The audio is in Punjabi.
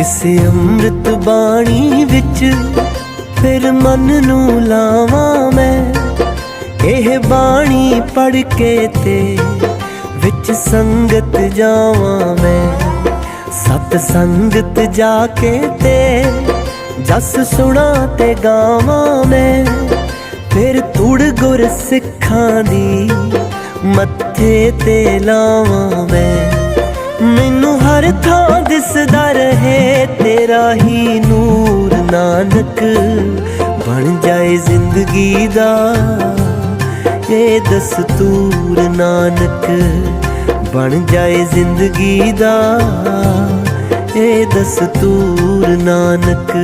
ਇਸ ਅੰਮ੍ਰਿਤ ਬਾਣੀ ਵਿੱਚ ਫਿਰ ਮਨ ਨੂੰ ਲਾਵਾਂ ਮੈਂ। ਇਹ ਬਾਣੀ ਪੜ ਕੇ ਤੇ ਵਿੱਚ ਸੰਗਤ ਜਾਵਾਂ ਮੈਂ। ਸਤ ਸੰਗਤ ਜਾ ਕੇ ਤੇ ਜਸ ਸੁਣਾ ਤੇ ਗਾਵਾਂ ਮੈਂ। ਫਿਰ ਤੁੜ ਗੁਰ ਸਿੱਖਾਂ ਦੀ ਮੱਥੇ ਤੇ ਲਾਵਾਂ ਮੈਂ। ਰਹੇ ਤੇਰਾ ਹੀ ਨੂਰ ਨਾਨਕ ਬਣ ਜਾਏ ਜ਼ਿੰਦਗੀ ਦਾ। ਇਹ ਦਸਤੂਰ ਨਾਨਕ ਬਣ ਜਾਏ ਜ਼ਿੰਦਗੀ ਦਾ। ਇਹ ਦਸਤੂਰ ਨਾਨਕ